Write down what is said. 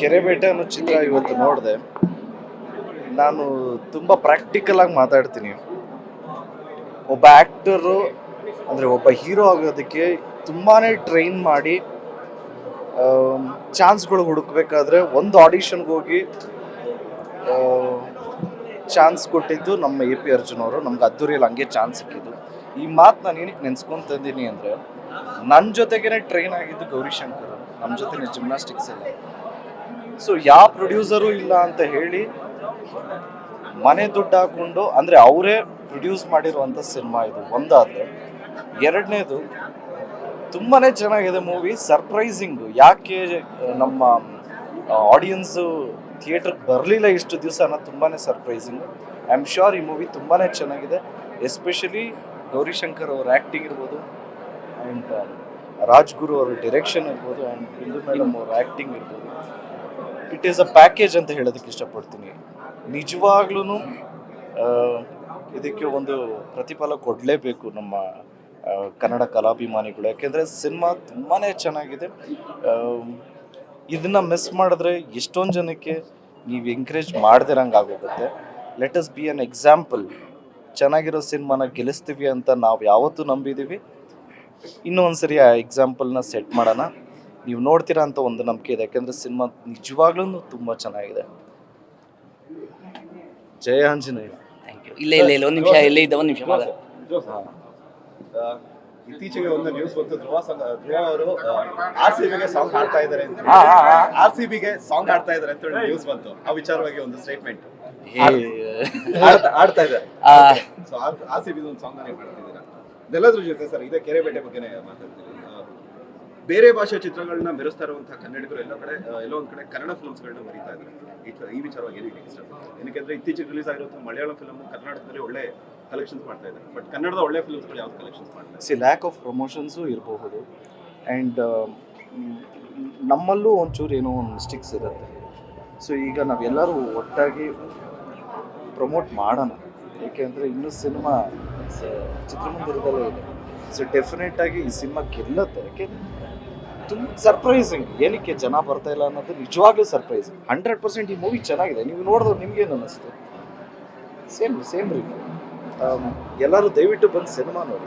ಕೆರೆಬೇಟೆ ಅನ್ನೋ ಚಿತ್ರ ಇವತ್ತು ನೋಡಿದೆ. ನಾನು ತುಂಬ ಪ್ರಾಕ್ಟಿಕಲ್ ಆಗಿ ಮಾತಾಡ್ತೀನಿ. ಒಬ್ಬ ಆ್ಯಕ್ಟರು ಅಂದರೆ ಒಬ್ಬ ಹೀರೋ ಆಗೋದಕ್ಕೆ ತುಂಬಾ ಟ್ರೈನ್ ಮಾಡಿ ಚಾನ್ಸ್ಗಳು ಹುಡುಕ್ಬೇಕಾದ್ರೆ ಒಂದು ಆಡಿಷನ್ಗೆ ಹೋಗಿ ಚಾನ್ಸ್ ಕೊಟ್ಟಿದ್ದು ನಮ್ಮ ಎ ಪಿ ಅರ್ಜುನ್ ಅವರು. ನಮ್ಗೆ ಅದ್ದೂರಿಯಲ್ಲಿ ಹಂಗೆ ಚಾನ್ಸ್ ಸಿಕ್ಕಿದ್ದು. ಈ ಮಾತು ನಾನು ಏನಕ್ಕೆ ನೆನ್ಸ್ಕೊಂತಿದ್ದೀನಿ ಅಂದರೆ ನನ್ನ ಜೊತೆಗೇನೆ ಟ್ರೈನ್ ಆಗಿದ್ದು ಗೌರಿಶಂಕರ್ ನಮ್ಮ ಜೊತೆ ಜಿಮ್ನಾಸ್ಟಿಕ್ಸ್ ಎಲ್ಲ ಸೊ ಯಾವ ಪ್ರೊಡ್ಯೂಸರು ಇಲ್ಲ ಅಂತ ಹೇಳಿ ಮನೆ ದುಡ್ಡು ಹಾಕೊಂಡು, ಅಂದರೆ ಅವರೇ ಪ್ರೊಡ್ಯೂಸ್ ಮಾಡಿರುವಂಥ ಸಿನಿಮಾ ಇದು ಒಂದಾದರೆ. ಎರಡನೇದು ತುಂಬಾ ಚೆನ್ನಾಗಿದೆ ಮೂವಿ ಸರ್ಪ್ರೈಸಿಂಗು ಯಾಕೆ ನಮ್ಮ ಆಡಿಯನ್ಸು ಥಿಯೇಟ್ರಿಗೆ ಬರಲಿಲ್ಲ ಇಷ್ಟು ದಿವಸ ಅನ್ನೋದು ತುಂಬಾ ಸರ್ಪ್ರೈಸಿಂಗು ಐ ಆಮ್ ಶ್ಯೂರ್ ಈ ಮೂವಿ ತುಂಬಾ ಚೆನ್ನಾಗಿದೆ. ಎಸ್ಪೆಷಲಿ ಗೌರಿಶಂಕರ್ ಅವ್ರ ಆ್ಯಕ್ಟಿಂಗ್ ಇರ್ಬೋದು ಆ್ಯಂಡ್ ರಾಜ್ಗುರು ಅವ್ರ ಡಿರೆಕ್ಷನ್ ಇರ್ಬೋದು ಆ್ಯಂಡ್ ಬಿಂದು ಮೇಡಮ್ ಅವ್ರ ಆ್ಯಕ್ಟಿಂಗ್ ಇರ್ಬೋದು. ಇಟ್ ಈಸ್ ಅ ಪ್ಯಾಕೇಜ್ ಅಂತ ಹೇಳೋದಕ್ಕೆ ಇಷ್ಟಪಡ್ತೀನಿ. ನಿಜವಾಗ್ಲೂ ಇದಕ್ಕೆ ಒಂದು ಪ್ರತಿಫಲ ಕೊಡಲೇಬೇಕು ನಮ್ಮ ಕನ್ನಡ ಕಲಾಭಿಮಾನಿಗಳು. ಯಾಕೆಂದರೆ ಸಿನಿಮಾ ತುಂಬಾ ಚೆನ್ನಾಗಿದೆ. ಇದನ್ನು ಮಿಸ್ ಮಾಡಿದ್ರೆ ಎಷ್ಟೊಂದು ಜನಕ್ಕೆ ನೀವು ಎಂಕರೇಜ್ ಮಾಡ್ದಿರಂಗೆ ಆಗೋಗುತ್ತೆ. Let us be an example ಚೆನ್ನಾಗಿರೋ ಸಿನಿಮಾನ ಗೆಲ್ಲಿಸ್ತೀವಿ ಅಂತ ನಾವು ಯಾವತ್ತೂ ನಂಬಿದ್ದೀವಿ ಇನ್ನೊಂದು ಒಂದ್ಸರಿ ಆ ಎಕ್ಸಾಂಪಲ್ನ ಸೆಟ್ ಮಾಡೋಣ. ನೀವು ನೋಡ್ತೀರಾ ಅಂತ ಒಂದು ನಂಬಿಕೆ ಇದೆ. ಯಾಕೆಂದರೆ ಸಿನಿಮಾ ನಿಜವಾಗ್ಲೂ ತುಂಬ ಚೆನ್ನಾಗಿದೆ. ಜಯ ಆಂಜನೇಯ. ಥ್ಯಾಂಕ್ ಯು ಇಲ್ಲ ಇಲ್ಲ ಇಲ್ಲ ಒಂದು ನಿಮಿಷ ಇಲ್ಲೇ ಇದ್ದ ಒಂದು ನಿಮಿಷ ಇತ್ತೀಚೆಗೆ ಒಂದು ನ್ಯೂಸ್ ಬಂತು. ಧ್ರುವ ಧ್ರುವ ಅವರು ಆರ್ ಸಿ ಬಿಗೆ ಸಾಂಗ್ ಹಾಡ್ತಾ ಇದ್ದಾರೆ ಅಂತ ಹಾ, ಹಾ, ಹಾ. ಆರ್ ಸಿ ಬಿಗೆ ಸಾಂಗ್ ಹಾಡ್ತಾ ಇದ್ದಾರೆ ಅಂತ ಹೇಳಿ ನ್ಯೂಸ್ ಬಂತು. ಆ ವಿಚಾರವಾಗಿ ಒಂದು ಸ್ಟೇಟ್ಮೆಂಟ್ ಆಡ್ತಾ ಇದ್ದಾರೆ. ಆರ್ ಸಿ ಬಿ ಒಂದು ಸಾಂಗ್ ಮಾಡ್ತಿದ್ದೀರಾ? ಇದೆಲ್ಲದ್ರ ಜೊತೆ ಸರ್ ಇದೇ ಕೆರೆಬೇಟೆ ಬಗ್ಗೆನೇ ಮಾತಾಡ್ತೀನಿ ಆ, ಬೇರೆ ಭಾಷೆಯ ಚಿತ್ರಗಳನ್ನ ಮೆರೆಸ್ತಾ ಇರುವಂತಹ ಕನ್ನಡಿಗರು ಎಲ್ಲ ಕಡೆ ಎಲ್ಲೋ ಒಂದ್ ಕಡೆ ಕನ್ನಡ ಫಿಲ್ಮ್ಸ್ಗಳನ್ನ ಮರೀತಾ ಇದ್ದಾರೆ. ಈ ವಿಚಾರವಾಗಿ ಏನು ಹೇಳಿ ಇಷ್ಟಪಡ್ತೀನಿ ಏನಕ್ಕೆ ಇತ್ತೀಚೆಗೆ ರಿಲೀಸ್ ಆಗಿರುವಂತಹ ಮಲಯಾಳಂ ಫಿಲ್ಮ್ ಕರ್ನಾಟಕದಲ್ಲಿ ಒಳ್ಳೆ ಕಲೆಕ್ಷನ್ಸ್ ಮಾಡ್ತಾ ಇದ್ದಾರೆ. ಬಟ್ ಕನ್ನಡದ ಒಳ್ಳೆ ಫಿಲ್ಮ್ಸ್ಗಳು ಯಾವ್ದು ಕಲೆಕ್ಷನ್ಸ್ ಮಾಡ್ತಾರೆ ಸಿ ಲ್ಯಾಕ್ ಆಫ್ ಪ್ರಮೋಷನ್ಸು ಇರಬಹುದು. ಆ್ಯಂಡ್ ನಮ್ಮಲ್ಲೂ ಒಂಚೂರು ಏನೋ ಒಂದು ಮಿಸ್ಟೇಕ್ಸ್ ಇರುತ್ತೆ. ಸೊ ಈಗ ನಾವೆಲ್ಲರೂ ಒಟ್ಟಾಗಿ ಪ್ರಮೋಟ್ ಮಾಡೋಣ. ಏಕೆಂದರೆ ಇನ್ನೂ ಸಿನಿಮಾ ಚಿತ್ರಮಂದಿರದಲ್ಲೇ ಇದೆ. ಸೊ ಡೆಫಿನೆಟ್ ಆಗಿ ಈ ಸಿನಿಮಾ ಗೆಲ್ಲುತ್ತೆ. ಯಾಕೆ? ತುಂಬ ಸರ್ಪ್ರೈಸಿಂಗ್ ಏನಕ್ಕೆ ಜನ ಬರ್ತಾ ಇಲ್ಲ ಅನ್ನೋದು ನಿಜವಾಗ್ಲೂ ಸರ್ಪ್ರೈಸಿಂಗ್ ಹಂಡ್ರೆಡ್ ಪರ್ಸೆಂಟ್ ಈ ಮೂವಿ ಚೆನ್ನಾಗಿದೆ. ನೀವು ನೋಡಿದ್ರೆ ನಿಮ್ಗೇನು ಅನ್ನಿಸ್ತು? ಸೇಮ್ ಸೇಮ್ ರೀತಿ ಎಲ್ಲರೂ ದಯವಿಟ್ಟು ಬಂದು ಸಿನಿಮಾ ನೋಡಿ.